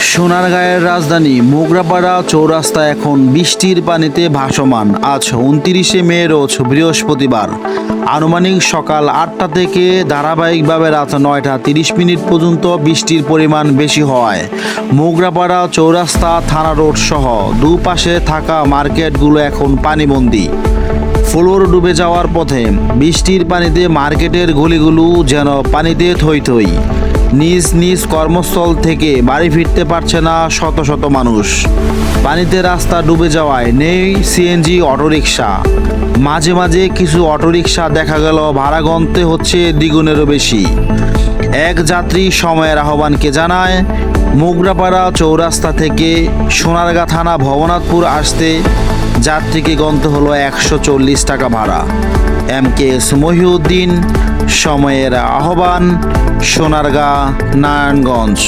সোনারগাঁয়ের রাজধানী মোগরাপাড়া চৌরাস্তা এখন বৃষ্টির পানিতে ভাসমান। আজ উনতিরিশে মে রোজ বৃহস্পতিবার। আনুমানিক সকাল আটটা থেকে ধারাবাহিকভাবে রাত নয়টা তিরিশ মিনিট পর্যন্ত বৃষ্টির পরিমাণ বেশি হওয়ায় মোগরাপাড়া চৌরাস্তা থানা রোড সহ দুপাশে থাকা মার্কেটগুলো এখন পানিবন্দী। ফ্লোর ডুবে যাওয়ার পথে বৃষ্টির পানিতে মার্কেটের গলিগুলো যেন পানিতে থই থই। নিজ নিজ কর্মস্থল থেকে বাড়ি ফিরতে পারছে না শত শত মানুষ। পানিতে রাস্তা ডুবে যাওয়ায় নেই সিএনজি অটোরিকশা। মাঝে মাঝে কিছু অটোরিকশা দেখা গেল ভাড়া গন্তে হচ্ছে দ্বিগুণেরও বেশি। এক যাত্রী সময়ের আহ্বানকে জানায়, মোগরাপাড়া চৌরাস্তা থেকে সোনারগাঁ থানা ভবনাথপুর আসতে যাত্রীকে গন্তে হলো একশো চল্লিশ টাকা ভাড়া। এম কে এস মহিউদ্দিন সময়ের আহ্বান সোনারগাঁ নারায়ণগঞ্জ।